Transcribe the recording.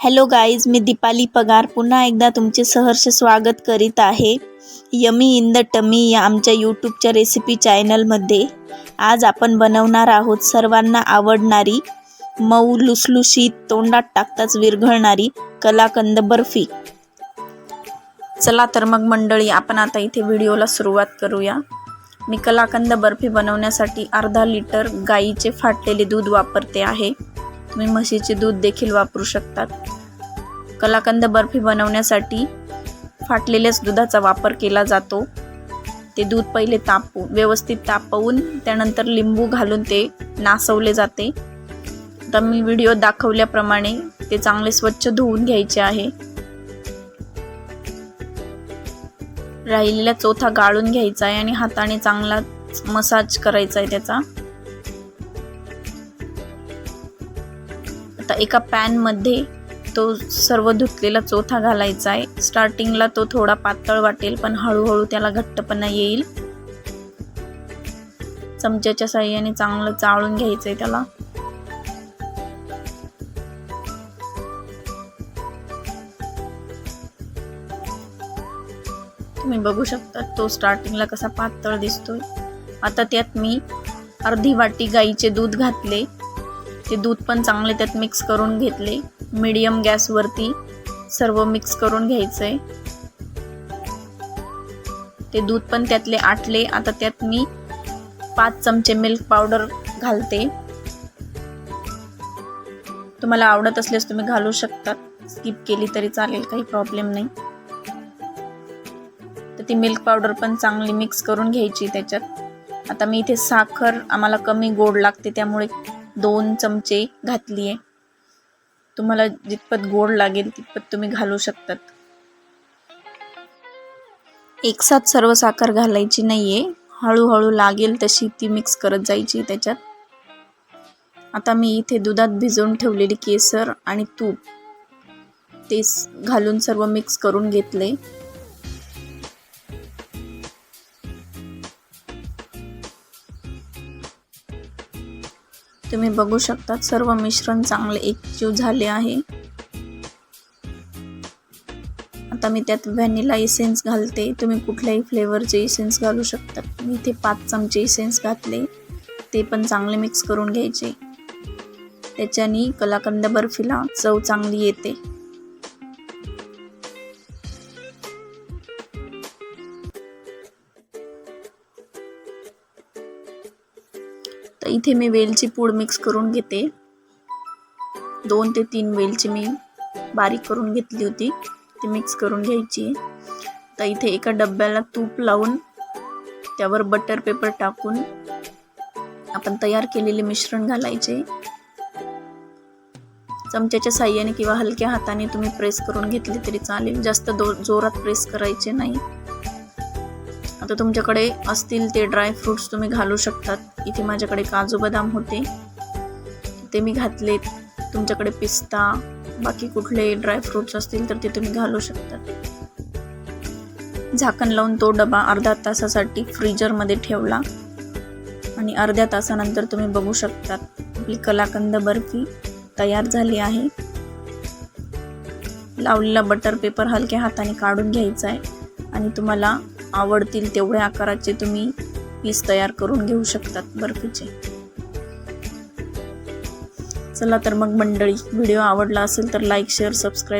Hello guys मी दीपाली पगार. पुन्हा एकदा तुमचे सहर्ष स्वागत करीत आहे. यमी इन द टमी या आमच्या यूट्यूबच्या रेसिपी चॅनलमध्ये आज आपण बनवणार आहोत सर्वांना आवडणारी मऊ लुसलुशीत तोंडात टाकताच विरघळणारी कलाकंद बर्फी चला तर मग मंडळी आपण आता इथे व्हिडिओला सुरुवात करूया. मी कलाकंद बर्फी बनवण्यासाठी अर्धा लिटर गाईचे फाटलेले दूध वापरते आहे. तुम्ही म्हशीचे दूध देखील वापरू शकतात. कलाकंद बर्फी बनवण्यासाठी फाटलेल्याच दुधाचा वापर केला जातो. ते दूध पहिले तापू व्यवस्थित तापवून त्यानंतर लिंबू घालून ते नासवले जाते. आता मी व्हिडिओ दाखवल्याप्रमाणे ते चांगले स्वच्छ धुवून घ्यायचे आहे. राहिलेला चोथा गाळून घ्यायचा आहे आणि हाताने चांगला मसाज करायचा आहे त्याचा. आता एका पॅनमध्ये तो सर्व धुतलेला चोथा घालायचा आहे. स्टार्टिंगला तो थोडा पातळ वाटेल पण हळूहळू त्याला घट्टपणा येईल. चमच्याच्या साह्याने चांगलं चाळून घ्यायचं आहे त्याला. तुम्ही बघू शकता तो स्टार्टिंगला कसा पातळ दिसतोय. आता त्यात मी अर्धी वाटी गाईचे दूध घातले. ते दूध पण चांगले त्यात मिक्स करून घेतले. मीडियम गॅसवरती सर्व मिक्स करून घ्यायचं आहे ते दूध पण त्यातले आटले. आता त्यात मी पाच चमचे मिल्क पावडर घालते. तुम्हाला आवडत असल्यास तुम्ही घालू शकता. स्किप केली तरी चालेल काही प्रॉब्लेम नाही. तर ती मिल्क पावडर पण चांगली मिक्स करून घ्यायची त्याच्यात. आता मी इथे साखर आम्हाला कमी गोड लागते त्यामुळे दोन चमचे घातली आहे. तुम्हाला जितपत गोड लागेल तितपत तुम्ही घालू शकतात. एकसाथ सर्व साखर घालायची नाही आहे हळूहळू लागेल तशी ती मिक्स करत जायची त्याच्यात. आता मी इथे दुधात भिजवून ठेवलेली केसर आणि तूप. ते घालून सर्व मिक्स करून घेतले. तुम्ही बघू शकता सर्व मिश्रण चांगले एकजीव झाले आहे. आता मी त्यात व्हॅनिला इसेन्स घालते. तुम्ही कुठल्याही फ्लेवरचे इसेन्स घालू शकता. मी इथे पाच चमचे इसेन्स घातले. ते पण चांगले मिक्स करून घ्यायचे. त्याच्याने कलाकंद बर्फीला चव चांगली येते. तर इथे मी वेलची पूड मिक्स करून घेते. दोन ते तीन वेलची मी बारीक करून घेतली होती. ती मिक्स करून घ्यायची. तर इथे एका डब्याला तूप लावून त्यावर बटर पेपर टाकून आपण तयार केलेले मिश्रण घालायचे. चमच्याच्या साह्याने किंवा हलक्या हाताने तुम्ही प्रेस करून घेतले तरी चालेल. जास्त दो जोरात प्रेस करायचे नाही. तर तुमच्याकडे असतील ते ड्रायफ्रूट्स तुम्ही घालू शकतात. इथे माझ्याकडे काजू बदाम होते. ते मी घातलेत. तुमच्याकडे पिस्ता बाकी कुठले ड्रायफ्रूट्स असतील तर ते तुम्ही घालू शकतात. झाकण लावून तो डबा अर्धा तासासाठी फ्रीजरमध्ये ठेवला. आणि अर्ध्या तासानंतर तुम्ही बघू शकतात. आपली कलाकंद बर्फी तयार झाली आहे. लावलेला बटर पेपर हलक्या हाताने काढून घ्यायचा आहे. आणि तुम्हाला आवडतील तेवढ्या आकाराचे तुम्ही पीस तयार करून घेऊ शकतात बर्फीचे. चला तर मग मंडळी व्हिडिओ आवडला असेल तर लाईक शेअर सबस्क्राईब